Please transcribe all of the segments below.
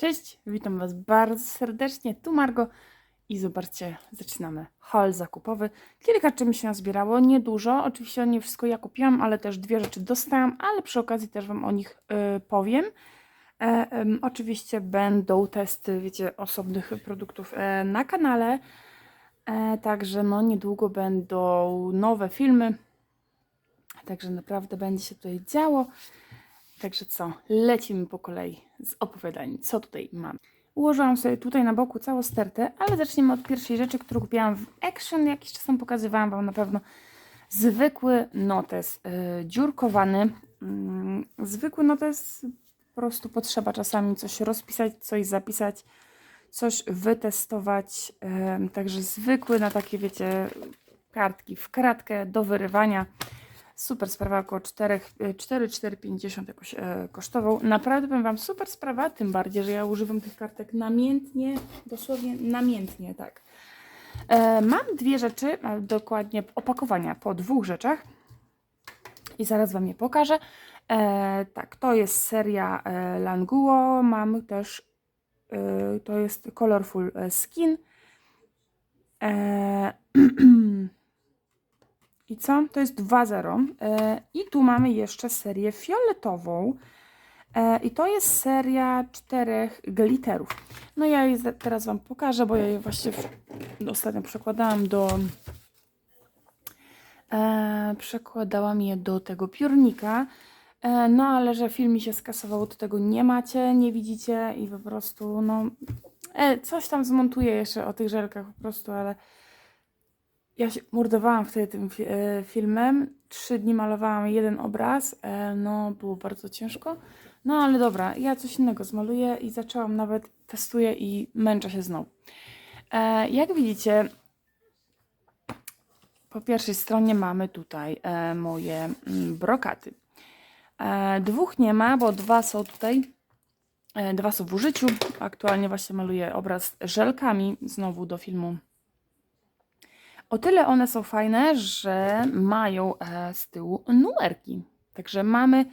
Cześć, witam Was bardzo serdecznie, tu Margo i zobaczcie, zaczynamy haul zakupowy. Kilka rzeczy mi się nazbierało, niedużo, oczywiście nie wszystko ja kupiłam, ale też dwie rzeczy dostałam, ale przy okazji też Wam o nich y, powiem. E, em, oczywiście będą testy, wiecie, osobnych produktów e, na kanale, e, także no niedługo będą nowe filmy, także naprawdę będzie się tutaj działo. Także co, lecimy po kolei z opowiadaniem, co tutaj mam. Ułożyłam sobie tutaj na boku całą stertę, ale zaczniemy od pierwszej rzeczy, którą kupiłam w Action. Jakiś czas pokazywałam Wam na pewno. Zwykły notes, yy, dziurkowany. Mm, zwykły notes, po prostu potrzeba czasami coś rozpisać, coś zapisać, coś wytestować. Yy, także zwykły na takie, wiecie, kartki w kratkę do wyrywania. Super sprawa, około 4, 4,50 jakoś e, kosztował. Naprawdę powiem Wam, super sprawa, tym bardziej, że ja używam tych kartek namiętnie, dosłownie namiętnie, tak. E, mam dwie rzeczy, dokładnie opakowania po dwóch rzeczach i zaraz Wam je pokażę. E, tak, to jest seria e, Languo, mam też, e, to jest Colorful Skin. E, I co? To jest 2.0. E, I tu mamy jeszcze serię fioletową. E, I to jest seria czterech glitterów. No ja je teraz Wam pokażę, bo ja je właśnie w, ostatnio przekładałam do. E, przekładałam je do tego piórnika. No ale że film mi się skasował, to tego nie macie, nie widzicie i po prostu, no. Coś tam zmontuję jeszcze o tych żelkach po prostu, ale ja się mordowałam wtedy tym fi- e, filmem. Trzy dni malowałam jeden obraz. E, no, było bardzo ciężko. No, ale dobra, ja coś innego zmaluję i zaczęłam nawet, testuję i męczę się znowu. E, jak widzicie, po pierwszej stronie mamy tutaj moje mm, brokaty. Dwóch nie ma, bo dwa są tutaj. Dwa są w użyciu. Aktualnie właśnie maluję obraz żelkami znowu do filmu o tyle one są fajne, że mają e, z tyłu numerki. Także mamy,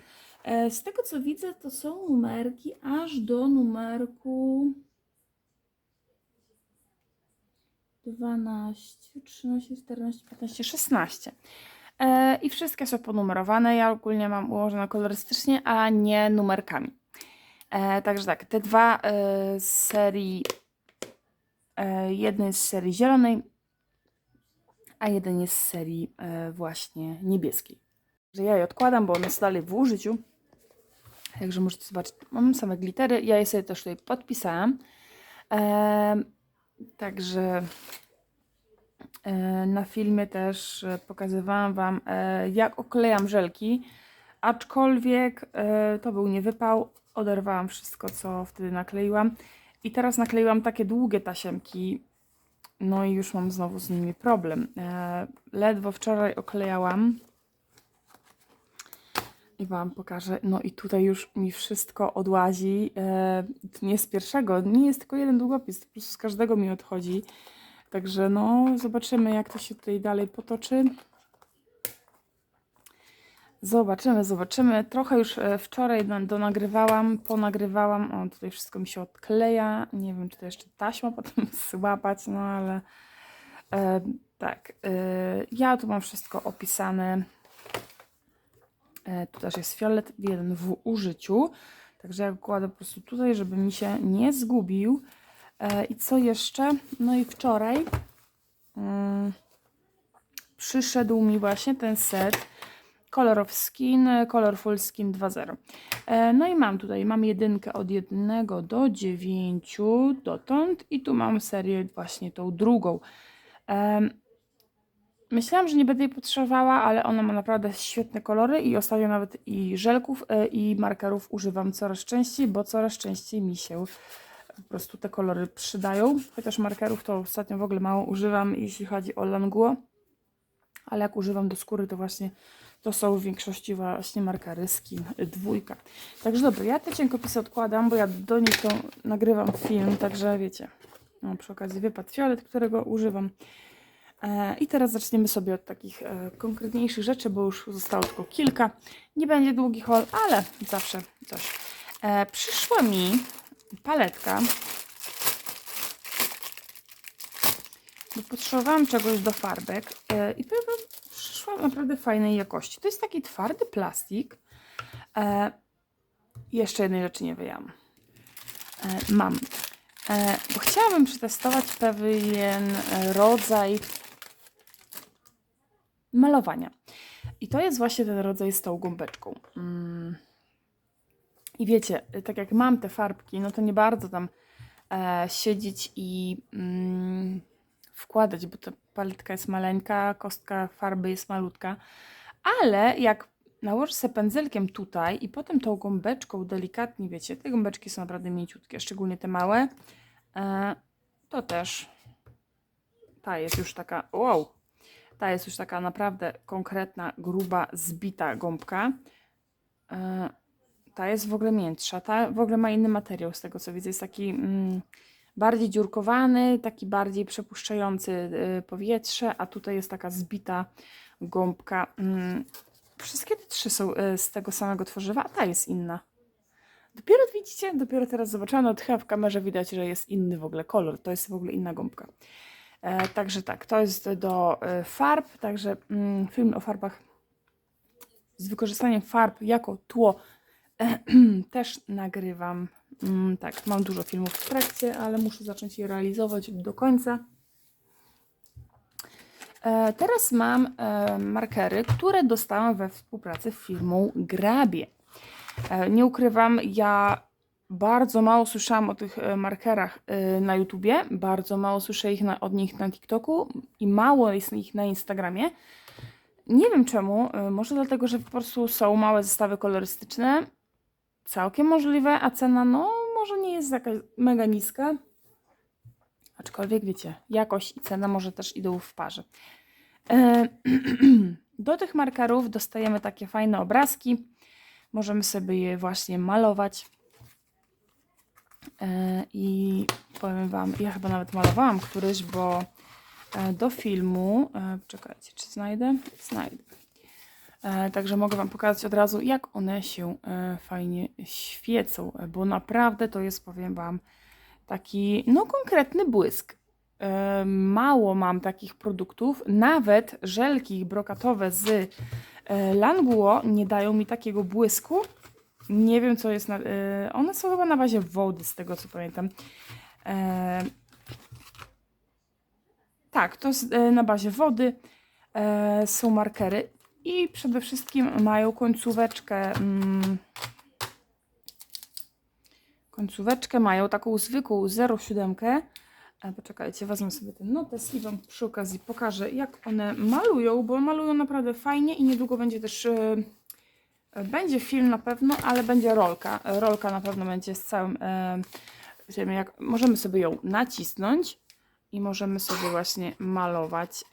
e, z tego co widzę, to są numerki aż do numerku 12, 13, 14, 15, 16. E, I wszystkie są ponumerowane. Ja ogólnie mam ułożone kolorystycznie, a nie numerkami. E, także tak, te dwa z serii, jednej z serii zielonej, a jeden jest z serii e, właśnie niebieskiej. Że ja je odkładam, bo one są dalej w użyciu. Także możecie zobaczyć, mam same glittery. Ja je sobie też tutaj podpisałam. E, także e, na filmie też e, pokazywałam Wam, e, jak oklejam żelki. Aczkolwiek e, to był nie wypał. Oderwałam wszystko, co wtedy nakleiłam. I teraz nakleiłam takie długie tasiemki, no i już mam znowu z nimi problem. E, ledwo wczoraj oklejałam. I Wam pokażę. No i tutaj już mi wszystko odłazi. E, nie z pierwszego, nie jest tylko jeden długopis, po prostu z każdego mi odchodzi. Także no, zobaczymy jak to się tutaj dalej potoczy. Zobaczymy, zobaczymy. Trochę już e, wczoraj na- donagrywałam, ponagrywałam. O, tutaj wszystko mi się odkleja. Nie wiem, czy to jeszcze taśma potem złapać, no ale e, tak. E, ja tu mam wszystko opisane. E, tu też jest fiolet, jeden w użyciu. Także ja kładę po prostu tutaj, żeby mi się nie zgubił. E, I co jeszcze? No i wczoraj mm, przyszedł mi właśnie ten set Color of Skin, Colorful Skin 2.0. E, No i mam tutaj, mam jedynkę od 1 do 9 dotąd i tu mam serię właśnie tą drugą. Em, Myślałam, że nie będę jej potrzebowała, ale ona ma naprawdę świetne kolory i ostatnio nawet i żelków e, i markerów używam coraz częściej, bo coraz częściej mi się po prostu te kolory przydają. Chociaż markerów to ostatnio w ogóle mało używam, jeśli chodzi o Languo, ale jak używam do skóry, to właśnie to są w większości właśnie markery skin dwójka. Także dobra, ja te cienkopisy odkładam, bo ja do nich to nagrywam film, także wiecie. No, przy okazji wypadł fiolet, którego używam. E, I teraz zaczniemy sobie od takich e, konkretniejszych rzeczy, bo już zostało tylko kilka. Nie będzie długi haul, ale zawsze coś. E, przyszło mi paletka. Bo potrzebowałam czegoś do farbek e, i powiem przyszła naprawdę fajnej jakości. To jest taki twardy plastik. E, jeszcze jednej rzeczy nie wyjęłam. E, mam. Bo chciałabym przetestować pewien rodzaj malowania. I to jest właśnie ten rodzaj z tą gąbeczką. Mm. I wiecie, tak jak mam te farbki, no to nie bardzo tam siedzieć i mm, wkładać, bo ta paletka jest maleńka, kostka farby jest malutka. Ale jak nałożę sobie pędzelkiem tutaj i potem tą gąbeczką delikatnie, wiecie, te gąbeczki są naprawdę mięciutkie, szczególnie te małe, e, to też ta jest już taka, wow, ta jest już taka naprawdę konkretna, gruba, zbita gąbka. E, ta jest w ogóle miętsza. Ta w ogóle ma inny materiał z tego co widzę. Jest taki mm, bardziej dziurkowany, taki bardziej przepuszczający y, powietrze, a tutaj jest taka zbita gąbka. Mm, wszystkie te trzy są y, z tego samego tworzywa, a ta jest inna. Dopiero widzicie, dopiero teraz zobaczyłam, no chyba w kamerze widać, że jest inny w ogóle kolor. To jest w ogóle inna gąbka. E, także tak, to jest do e, farb, także mm, film o farbach z wykorzystaniem farb jako tło e, też nagrywam. Mm, tak, mam dużo filmów w trakcie, ale muszę zacząć je realizować do końca. E, teraz mam e, markery, które dostałam we współpracy z firmą Grabie. E, nie ukrywam, ja bardzo mało słyszałam o tych markerach na YouTubie, bardzo mało słyszę ich na, od nich na TikToku i mało jest ich na Instagramie. Nie wiem czemu, może dlatego, że po prostu są małe zestawy kolorystyczne, całkiem możliwe, a cena no może nie jest jakaś mega niska. Aczkolwiek wiecie, jakość i cena może też idą w parze. E, Do tych markerów dostajemy takie fajne obrazki. Możemy sobie je właśnie malować. E, I powiem Wam, ja chyba nawet malowałam któryś, bo e, do filmu, czekajcie, czy znajdę? Znajdę. E, Także mogę Wam pokazać od razu, jak one się e, fajnie świecą, bo naprawdę to jest, powiem Wam, taki no konkretny błysk. E, Mało mam takich produktów, nawet żelki brokatowe z Languo nie dają mi takiego błysku. Nie wiem, co jest na. One są chyba na bazie wody, z tego co pamiętam. Tak, to jest na bazie wody. Są markery i przede wszystkim mają końcóweczkę. mm, Końcóweczkę mają taką zwykłą 0,7. E, Poczekajcie, wezmę sobie ten notes i Wam przy okazji pokażę, jak one malują, bo malują naprawdę fajnie i niedługo będzie też. e, e, Będzie film na pewno, ale będzie rolka. Rolka na pewno będzie z całym. Wiemy, jak możemy sobie ją nacisnąć i możemy sobie właśnie malować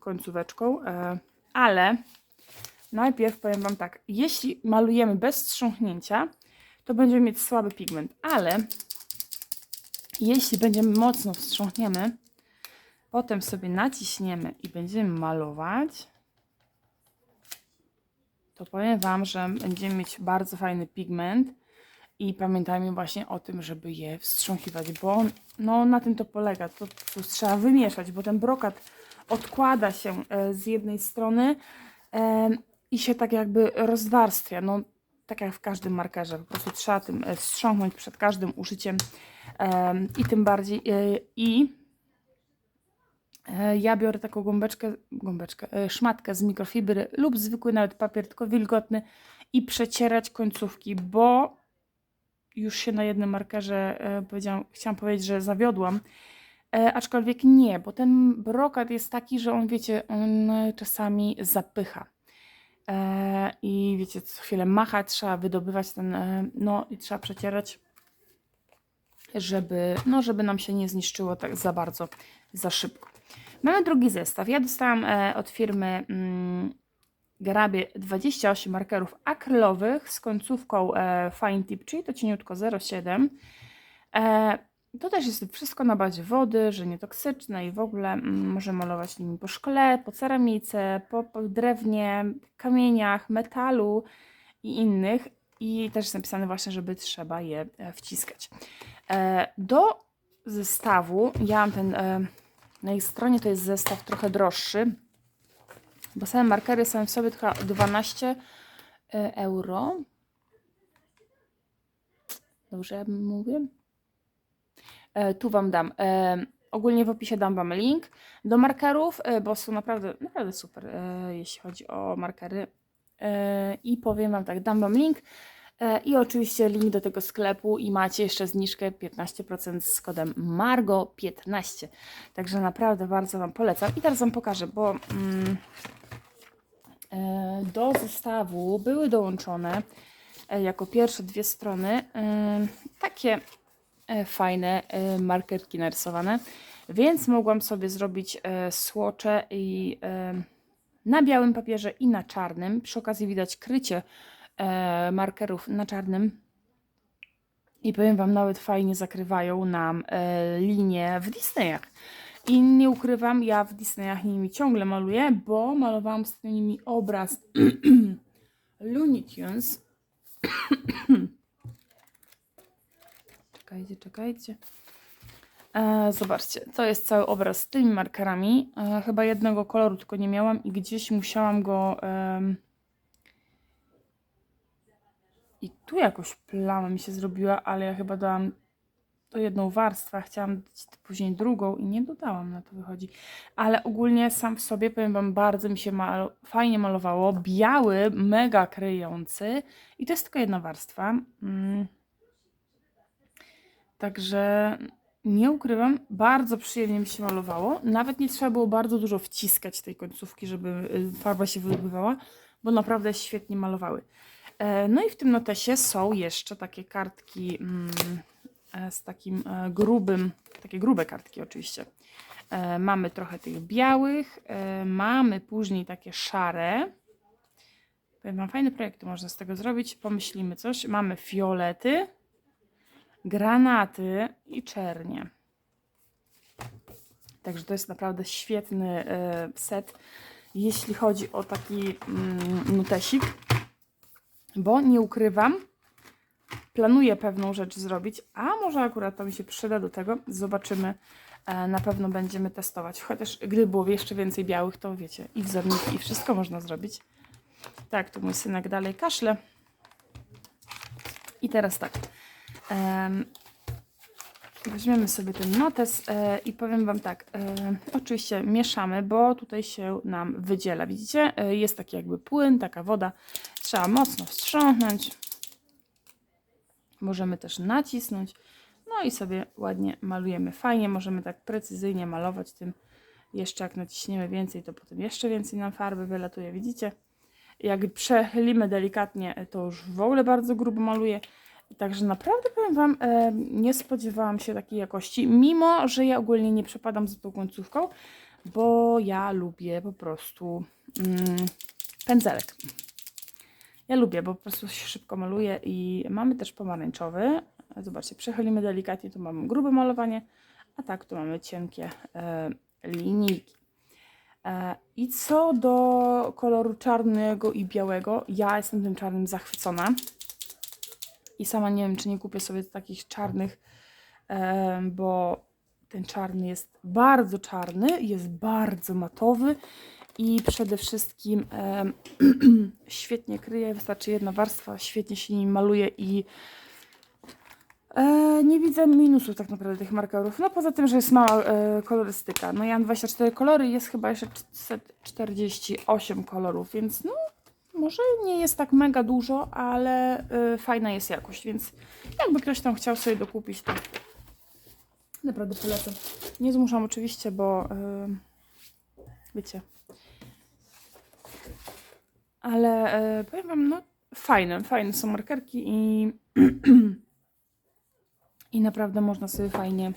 końcóweczką. Ale najpierw powiem Wam tak, jeśli malujemy bez strząchnięcia, to będziemy mieć słaby pigment, ale jeśli będziemy mocno wstrząchniemy, potem sobie naciśniemy i będziemy malować, to powiem Wam, że będziemy mieć bardzo fajny pigment i pamiętajmy właśnie o tym, żeby je wstrząchiwać, bo no, na tym to polega. To trzeba wymieszać, bo ten brokat odkłada się e, z jednej strony e, i się tak jakby rozwarstwia. No, tak jak w każdym markerze, po prostu trzeba tym e, wstrząknąć przed każdym użyciem i tym bardziej. I ja biorę taką gąbeczkę, gąbeczkę, szmatkę z mikrofibry lub zwykły nawet papier, tylko wilgotny i przecierać końcówki, bo już się na jednym markerze powiedziałam, chciałam powiedzieć, że zawiodłam. E, aczkolwiek nie, bo ten brokat jest taki, że on, wiecie, on czasami zapycha. E, I wiecie, co chwilę machać, trzeba wydobywać ten, e, no i trzeba przecierać, żeby, no, żeby nam się nie zniszczyło tak za bardzo, za szybko. Mamy drugi zestaw. Ja dostałam e, od firmy mm, Garabie 28 markerów akrylowych z końcówką e, Fine Tip, czyli to cieniutko 0,7. E, to też jest wszystko na bazie wody, że nietoksyczne i w ogóle mm, możemy malować nimi po szkle, po ceramice, po, po drewnie, kamieniach, metalu i innych. i też jest napisane właśnie, żeby trzeba je e, wciskać. E, Do zestawu, ja mam ten, e, na ich stronie to jest zestaw trochę droższy, bo same markery są w sobie tylko 12 e, euro. Dobrze ja mówię? E, tu Wam dam. E, ogólnie w opisie dam Wam link do markerów, e, bo są naprawdę, naprawdę super, jeśli chodzi o markery. I powiem Wam tak, dam Wam link i oczywiście link do tego sklepu i macie jeszcze zniżkę 15% z kodem MARGO15. Także naprawdę bardzo Wam polecam. I teraz Wam pokażę, bo mm, do zestawu były dołączone jako pierwsze dwie strony takie fajne e, markerki narysowane, więc mogłam sobie zrobić e, słocze i e, na białym papierze i na czarnym. Przy okazji widać krycie e, markerów na czarnym. I powiem Wam, nawet fajnie zakrywają nam e, linie w Disneyach. I nie ukrywam, ja w Disneyach nimi ciągle maluję, bo malowałam z nimi obraz Looney Tunes. czekajcie, czekajcie. E, zobaczcie, to jest cały obraz z tymi markerami. E, chyba jednego koloru tylko nie miałam i gdzieś musiałam go. em, I tu jakoś plama mi się zrobiła, ale ja chyba dałam to jedną warstwę, chciałam dać później drugą i nie dodałam, na to wychodzi. Ale ogólnie sam w sobie, powiem Wam, bardzo mi się fajnie malowało. Biały, mega kryjący i to jest tylko jedna warstwa. Mm. Także nie ukrywam, bardzo przyjemnie mi się malowało. Nawet nie trzeba było bardzo dużo wciskać tej końcówki, żeby y, farba się wydobywała, bo naprawdę świetnie malowały. E, No i w tym notesie są jeszcze takie kartki mm, e, z takim e, grubym, takie grube kartki oczywiście. Mamy trochę tych białych, mamy później takie szare. Powiem wam, fajne projekty można z tego zrobić. Pomyślimy coś. Mamy fiolety, granaty i czernie. Także to jest naprawdę świetny e, set, jeśli chodzi o taki mm, notesik, bo nie ukrywam, planuję pewną rzecz zrobić, a może akurat to mi się przyda do tego. Zobaczymy. E, Na pewno będziemy testować. Chociaż gdyby było jeszcze więcej białych, to wiecie, i wzorniki, i wszystko można zrobić. Tak, tu mój synek dalej kaszle. I teraz tak. Em, Weźmiemy sobie ten notes e, i powiem Wam tak. E, oczywiście mieszamy, bo tutaj się nam wydziela. Widzicie? E, jest taki jakby płyn, taka woda. Trzeba mocno wstrząsnąć. Możemy też nacisnąć. No i sobie ładnie malujemy. Fajnie, możemy tak precyzyjnie malować tym. Jeszcze jak naciśniemy więcej, to potem jeszcze więcej nam farby wylatuje. Widzicie? Jak przechylimy delikatnie, to już w ogóle bardzo grubo maluje. Także naprawdę powiem Wam, e, nie spodziewałam się takiej jakości, mimo że ja ogólnie nie przepadam za tą końcówką, bo ja lubię po prostu mm, pędzelek. Ja lubię, bo po prostu się szybko maluje i mamy też pomarańczowy. Zobaczcie, przechylimy delikatnie, tu mamy grube malowanie, a tak tu mamy cienkie e, linijki. E, I co do koloru czarnego i białego, ja jestem tym czarnym zachwycona. I sama nie wiem, czy nie kupię sobie takich czarnych, bo ten czarny jest bardzo czarny, jest bardzo matowy i przede wszystkim świetnie kryje. Wystarczy jedna warstwa, świetnie się nim maluje i e, nie widzę minusów tak naprawdę tych markerów. No poza tym, że jest mała e, kolorystyka. No ja mam 24 kolory, jest chyba jeszcze 48 kolorów, więc no może nie jest tak mega dużo, ale y, fajna jest jakość, więc jakby ktoś tam chciał sobie dokupić, to naprawdę polecam. Nie zmuszam oczywiście, bo y, wiecie. Ale y, powiem Wam, no fajne, fajne są markerki i, i naprawdę można sobie fajnie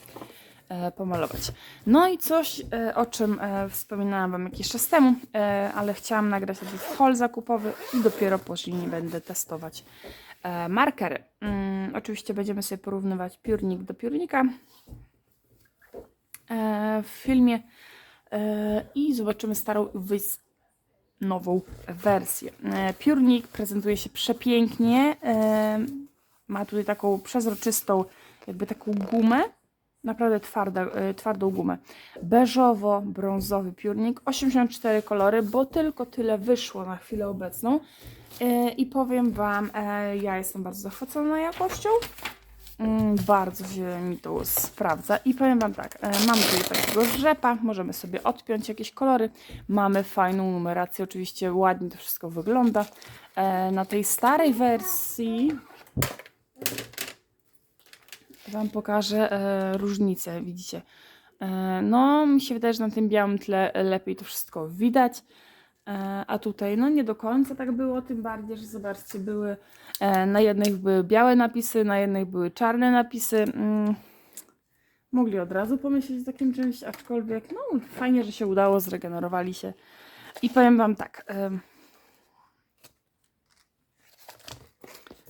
pomalować. No i coś, e, o czym e, wspominałam Wam jakiś czas temu, e, ale chciałam nagrać sobie haul zakupowy i dopiero później będę testować e, markery. Mm, oczywiście będziemy sobie porównywać piórnik do piórnika e, w filmie e, i zobaczymy starą wys nową wersję. E, Piórnik prezentuje się przepięknie. e, Ma tutaj taką przezroczystą, jakby taką gumę. Naprawdę twarda, e, twardą gumę. Beżowo-brązowy piórnik. 84 kolory, bo tylko tyle wyszło na chwilę obecną. E, I powiem Wam, e, ja jestem bardzo zachwycona jakością. Mm, Bardzo się mi to sprawdza. I powiem Wam tak, mamy tutaj takiego rzepa, możemy sobie odpiąć jakieś kolory. Mamy fajną numerację, oczywiście ładnie to wszystko wygląda. Na tej starej wersji Wam pokażę e, różnicę, widzicie. E, no, mi się wydaje, że na tym białym tle lepiej to wszystko widać. E, a tutaj, no nie do końca tak było, tym bardziej, że zobaczcie, były e, na jednych były białe napisy, na jednych były czarne napisy. Mm, mogli od razu pomyśleć o takim czymś, aczkolwiek, no fajnie, że się udało, zregenerowali się. I powiem Wam tak. em,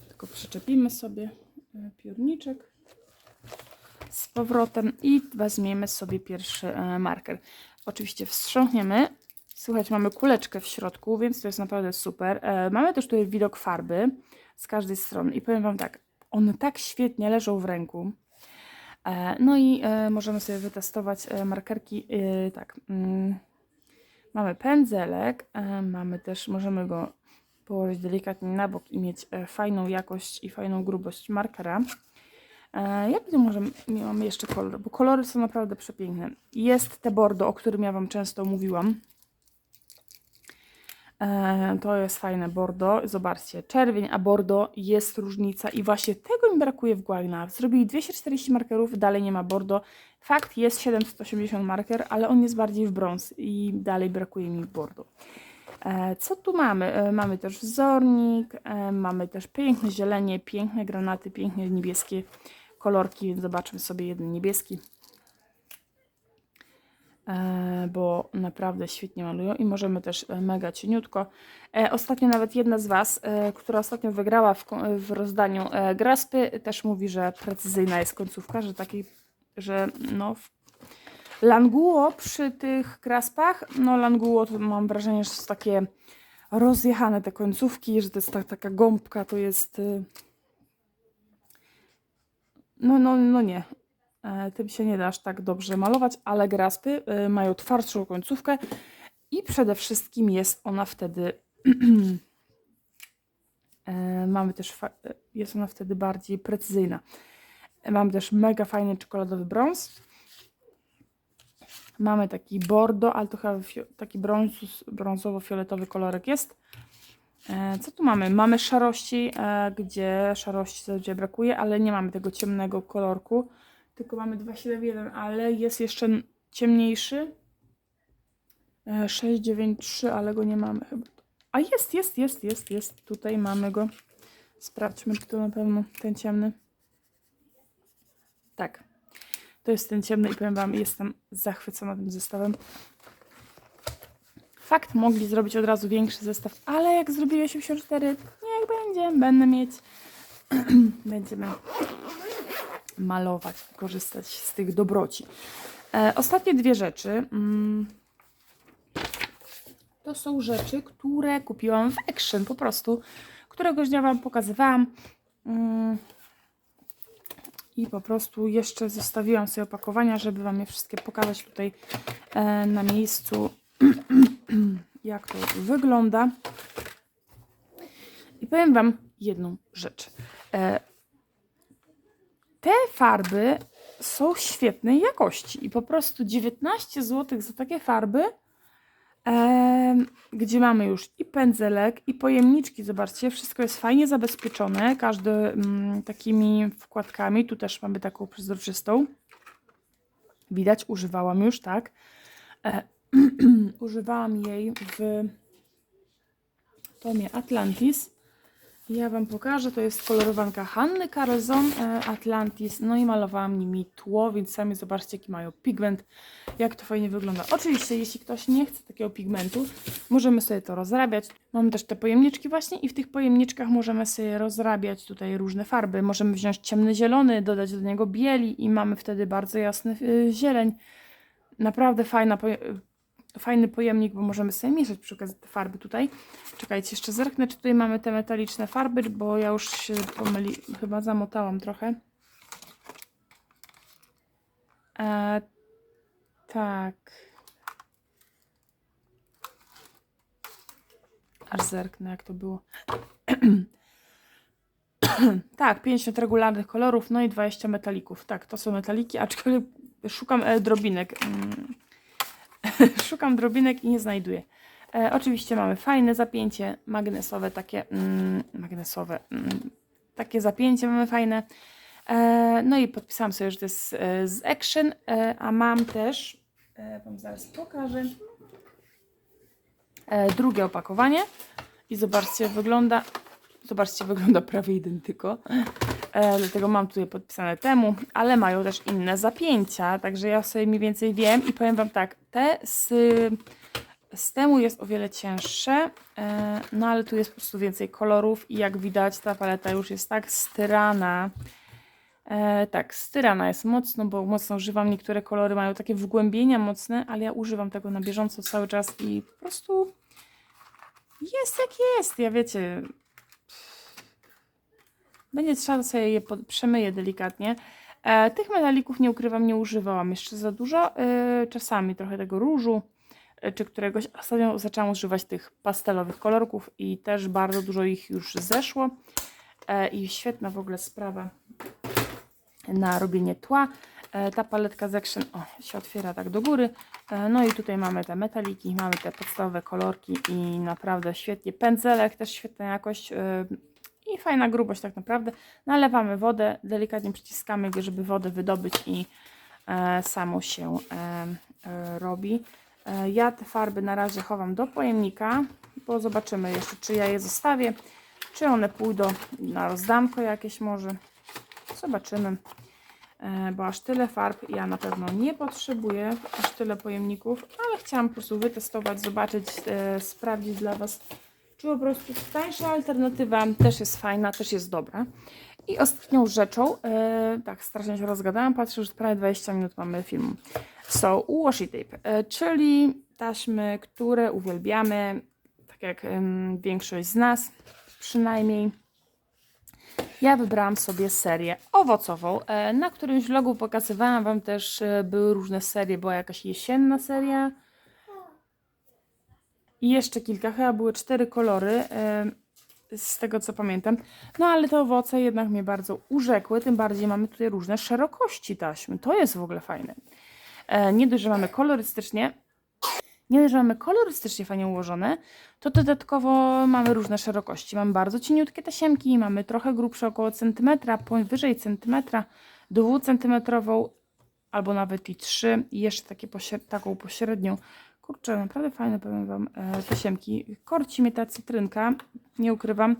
tylko przyczepimy sobie e, piórniczek z powrotem i weźmiemy sobie pierwszy e, marker. Oczywiście wstrząsniemy. Słuchajcie, mamy kuleczkę w środku, więc to jest naprawdę super. E, Mamy też tutaj widok farby z każdej strony i powiem Wam tak, one tak świetnie leżą w ręku. E, No i możemy sobie wytestować markerki. Tak, mm, mamy pędzelek, mamy też, możemy go położyć delikatnie na bok i mieć fajną jakość i fajną grubość markera. E, Jaki tu możemy, mamy jeszcze kolor? Bo kolory są naprawdę przepiękne. Jest te bordo, o którym ja Wam często mówiłam. E, To jest fajne bordo. Zobaczcie, czerwień, a bordo jest różnica i właśnie tego mi brakuje w Guagna. Zrobili 240 markerów, dalej nie ma bordo. Fakt jest 780 marker, ale on jest bardziej w brąz i dalej brakuje mi bordo. E, Co tu mamy? Mamy też wzornik, mamy też piękne zielenie, piękne granaty, piękne niebieskie kolorki, więc zobaczmy sobie jeden niebieski. E, Bo naprawdę świetnie malują i możemy też e, mega cieniutko. E, Ostatnio nawet jedna z Was, która ostatnio wygrała w, rozdaniu Graspy, też mówi, że precyzyjna jest końcówka, że takiej, że no Languło przy tych graspach, no Languło to mam wrażenie, że są takie rozjechane te końcówki, że to jest tak, taka gąbka, to jest... y, No, no, no nie. E, Tym się nie da aż tak dobrze malować, ale graspy y, mają twardszą końcówkę i przede wszystkim jest ona wtedy... e, Mamy też... e, Jest ona wtedy bardziej precyzyjna. E, Mamy też mega fajny czekoladowy brąz. Mamy taki bordo, ale to chyba taki brąz- brązowo-fioletowy kolorek jest. E, Co tu mamy? Mamy szarości, e, gdzie szarości zazwyczaj brakuje, ale nie mamy tego ciemnego kolorku. Tylko mamy 271, ale jest jeszcze ciemniejszy. E, 693, ale go nie mamy chyba. A jest, jest, jest, jest, jest. Tutaj mamy go. Sprawdźmy, czy to na pewno ten ciemny. Tak. To jest ten ciemny i powiem Wam, jestem zachwycona tym zestawem. Fakt, mogli zrobić od razu większy zestaw, ale jak zrobili 84, niech będzie, będę mieć. Będziemy malować, korzystać z tych dobroci. E, ostatnie dwie rzeczy. Mm, to są rzeczy, które kupiłam w Action po prostu. Któregoś dnia Wam pokazywałam. Mm, i po prostu jeszcze zostawiłam sobie opakowania, żeby Wam je wszystkie pokazać tutaj e, na miejscu, jak to wygląda. I powiem Wam jedną rzecz. E, te farby są świetnej jakości i po prostu 19 zł za takie farby, em, gdzie mamy już i pędzelek, i pojemniczki. Zobaczcie, wszystko jest fajnie zabezpieczone, każdy mm, takimi wkładkami. Tu też mamy taką przezroczystą. Widać, używałam już, tak. Używałam jej w tomie Atlantis. Ja Wam pokażę, to jest kolorowanka Hanny Carlson e, Atlantis, no i malowałam nimi tło, więc sami zobaczcie jaki mają pigment, jak to fajnie wygląda. Oczywiście, jeśli ktoś nie chce takiego pigmentu, możemy sobie to rozrabiać. Mamy też te pojemniczki właśnie i w tych pojemniczkach możemy sobie rozrabiać tutaj różne farby. Możemy wziąć ciemny zielony, dodać do niego bieli i mamy wtedy bardzo jasny y, zieleń. Naprawdę fajna, fajny pojemnik, bo możemy sobie mieszać przy okazji te farby tutaj. Czekajcie, jeszcze zerknę, czy tutaj mamy te metaliczne farby, bo ja już się pomyli, chyba zamotałam trochę. E, tak. Aż zerknę, jak to było. tak, 50 regularnych kolorów, no i 20 metalików. Tak, to są metaliki, aczkolwiek szukam e, drobinek. Mm. szukam drobinek i nie znajduję. E, oczywiście mamy fajne zapięcie magnesowe, takie mm, magnesowe, mm, takie zapięcie mamy fajne. E, no i podpisałam sobie, że to jest e, z Action, e, a mam też, e, Wam zaraz pokażę, e, drugie opakowanie i zobaczcie, wygląda, zobaczcie, wygląda prawie identyko. Dlatego mam tutaj podpisane temu, ale mają też inne zapięcia, także ja sobie mniej więcej wiem i powiem Wam tak, te z, z temu jest o wiele cięższe, e, no ale tu jest po prostu więcej kolorów i jak widać ta paleta już jest tak styrana, E, tak, styrana jest mocno, bo mocno używam. Niektóre kolory mają takie wgłębienia mocne, ale ja używam tego na bieżąco cały czas i po prostu jest jak jest. Ja wiecie, będzie trzeba sobie je przemyję delikatnie. E, tych metalików nie ukrywam, nie używałam jeszcze za dużo. E, czasami trochę tego różu e, czy któregoś. Ostatnio zaczęłam używać tych pastelowych kolorków i też bardzo dużo ich już zeszło. E, I świetna w ogóle sprawa na robienie tła. E, Ta paletka z Action o, się otwiera tak do góry. E, No i tutaj mamy te metaliki, mamy te podstawowe kolorki i naprawdę świetnie. Pędzelek też świetna jakość e, i fajna grubość tak naprawdę. Nalewamy wodę, delikatnie przyciskamy, żeby wodę wydobyć i e, samo się e, e, robi. E, Ja te farby na razie chowam do pojemnika, bo zobaczymy jeszcze, czy ja je zostawię, czy one pójdą na rozdanko jakieś może. Zobaczymy, E, bo aż tyle farb ja na pewno nie potrzebuję, aż tyle pojemników, ale chciałam po prostu wytestować, zobaczyć, e, sprawdzić dla Was, czy po prostu tańsza alternatywa też jest fajna, też jest dobra. I ostatnią rzeczą, e, tak strasznie się rozgadałam, patrzę, że prawie 20 minut mamy filmu. So, washi tape, e, czyli taśmy, które uwielbiamy, tak jak em, większość z nas przynajmniej. Ja wybrałam sobie serię owocową. E, Na którymś vlogu pokazywałam Wam też, e, były różne serie. Była jakaś jesienna seria. I jeszcze kilka, chyba były cztery kolory, z tego co pamiętam. No ale te owoce jednak mnie bardzo urzekły, tym bardziej mamy tutaj różne szerokości taśmy. To jest w ogóle fajne. E, Nie dość, że mamy kolorystycznie, nie dość, że mamy kolorystycznie fajnie ułożone, to dodatkowo mamy różne szerokości. Mamy bardzo cieniutkie tasiemki, mamy trochę grubsze około centymetra, powyżej centymetra, dwucentymetrową albo nawet i trzy i jeszcze takie taką pośrednią. Kurczę, naprawdę fajne, powiem Wam, e, tasiemki. Korci mnie ta cytrynka, nie ukrywam.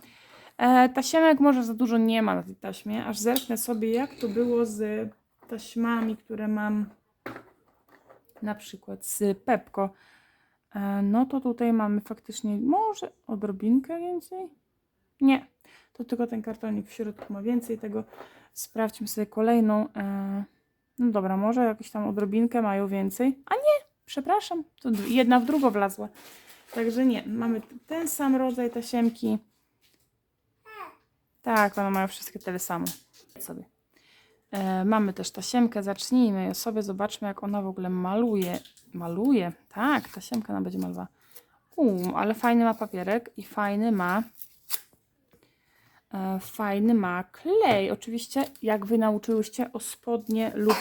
E, tasiemek może za dużo nie ma na tej taśmie, aż zerknę sobie jak to było z taśmami, które mam na przykład z Pepko. E, No to tutaj mamy faktycznie może odrobinkę więcej. Nie, to tylko ten kartonik w środku ma więcej tego. Sprawdźmy sobie kolejną. e, No dobra, może jakąś tam odrobinkę mają więcej. A nie, przepraszam, to jedna w drugą wlazła. Także nie, mamy ten sam rodzaj tasiemki. Tak, one mają wszystkie tyle samo. Sobie. E, mamy też tasiemkę, zacznijmy ją sobie, zobaczmy jak ona w ogóle maluje. Maluje, tak, tasiemka nam będzie malowała. Uuu, ale fajny ma papierek i fajny ma e, fajny ma klej. Oczywiście, jak wy nauczyłyście o spodnie lub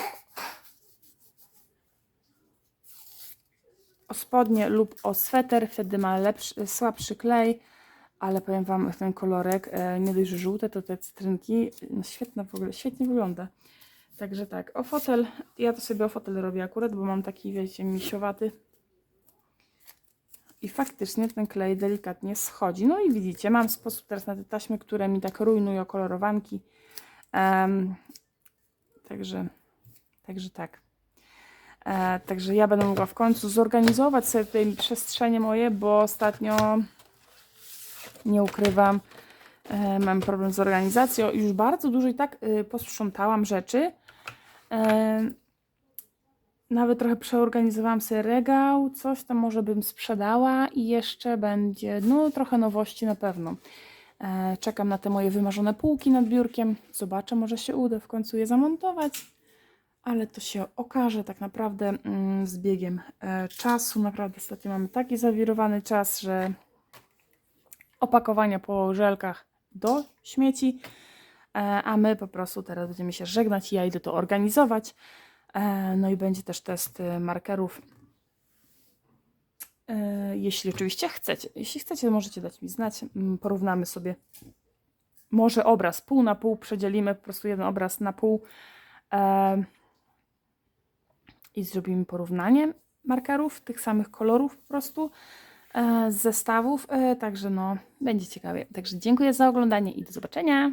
o spodnie lub o sweter, wtedy ma lepszy, słabszy klej, ale powiem wam, ten kolorek, e, nie dość, że żółte, to te cytrynki, no świetna w ogóle, świetnie wygląda. Także tak, o fotel, ja to sobie o fotel robię akurat, bo mam taki, wiecie, misiowaty. I faktycznie ten klej delikatnie schodzi. No i widzicie, mam sposób teraz na te taśmy, które mi tak rujnują kolorowanki. Em, także, także tak. E, także ja będę mogła w końcu zorganizować sobie tutaj przestrzenie moje, bo ostatnio nie ukrywam, e, mam problem z organizacją. Już bardzo dużo i tak e, posprzątałam rzeczy. E, Nawet trochę przeorganizowałam sobie regał, coś tam może bym sprzedała i jeszcze będzie, no trochę nowości na pewno. E, czekam na te moje wymarzone półki nad biurkiem. Zobaczę, może się uda w końcu je zamontować. Ale to się okaże tak naprawdę mm, z biegiem e, czasu. Naprawdę ostatnio mamy taki zawirowany czas, że opakowania po żelkach do śmieci, e, a my po prostu teraz będziemy się żegnać i ja idę to organizować. E, No i będzie też test markerów. Jeśli oczywiście chcecie. Jeśli chcecie, możecie dać mi znać. Mm, Porównamy sobie może obraz pół na pół, przedzielimy po prostu jeden obraz na pół i zrobimy porównanie markerów, tych samych kolorów po prostu e, z zestawów. E, Także no, będzie ciekawie. Także dziękuję za oglądanie i do zobaczenia.